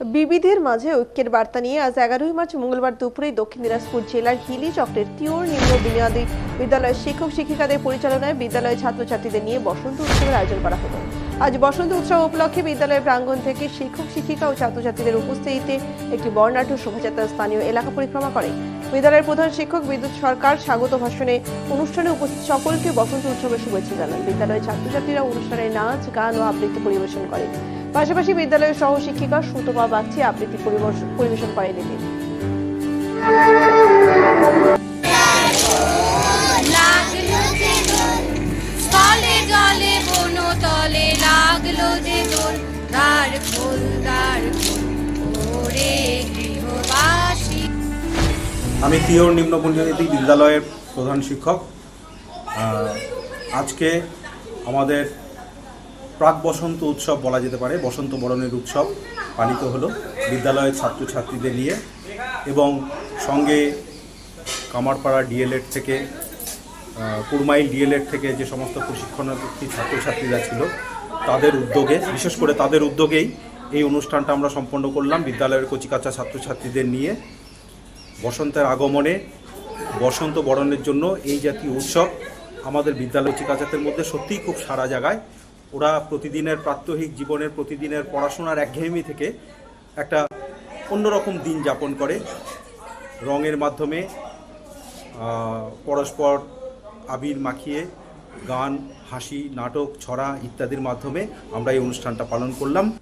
বিবিধের মাঝে ঐক্যের বার্তা নিয়ে আজ এগারোই মার্চ মঙ্গলবার দুপুরে দক্ষিণ দিনাজপুর জেলার হিলি চক্রের তিওর নিম্ন বুনিয়াদী বিদ্যালয়ের শিক্ষক শিক্ষিকাদের পরিচালনায় বিদ্যালয়ের ছাত্রছাত্রীদের নিয়ে বসন্ত উৎসবের আয়োজন করা হলো। আজ বসন্ত উৎসব উপলক্ষে বিদ্যালয়ের প্রাঙ্গণ থেকে শিক্ষক, শিক্ষিকা ও ছাত্রছাত্রীদের উপস্থিতিতে একটি বর্ণাঢ্য শোভাযাত্রা স্থানীয় এলাকা পরিক্রমা করে। বিদ্যালয়ের প্রধান শিক্ষক বিদ্যুৎ সরকার স্বাগত ভাষণে অনুষ্ঠানে উপস্থিত সকলকে বসন্ত উৎসবের শুভেচ্ছা জানান। বিদ্যালয়ের ছাত্রছাত্রীরা অনুষ্ঠানে নাচ, গান ও আবৃত্তি পরিবেশন করে পাশাপাশি বিদ্যালয়ের সহ শিক্ষিকা সুতপা বাগচি আবৃত্তি পরিবেশ- পরিবেশন করেন লাগল যে দোল দ্বার দ্বার গৃহবাসী। আমি তিওর নিম্ন বুনিয়াদী বিদ্যালয়ের প্রধান শিক্ষক। আজকে আমাদের প্রাক বসন্ত উৎসব বলা যেতে পারে, বসন্ত বরণের উৎসব পালিত হলো বিদ্যালয়ের ছাত্রছাত্রীদের নিয়ে এবং সঙ্গে কামারপাড়া ডিএলএড থেকে কুরমাইল ডিএলএড থেকে যে সমস্ত প্রশিক্ষণার্থী ছাত্রছাত্রীরা ছিল, তাদের উদ্যোগে, বিশেষ করে তাদের উদ্যোগেই এই অনুষ্ঠানটা আমরা সম্পন্ন করলাম বিদ্যালয়ের কচিকাচা ছাত্রছাত্রীদের নিয়ে। বসন্তের আগমনে বসন্ত বরণের জন্য এই জাতীয় উৎসব আমাদের বিদ্যালয় চিকাচাতের মধ্যে সত্যিই খুব সারা জায়গায় ওরা প্রতিদিনের প্রাত্যহিক জীবনের, প্রতিদিনের পড়াশোনার একঘেয়েমি থেকে একটা অন্যরকম দিন যাপন করে। রঙের মাধ্যমে পরস্পর আবির মাখিয়ে গান, হাসি, নাটক, ছড়া ইত্যাদির মাধ্যমে আমরা এই অনুষ্ঠানটা পালন করলাম।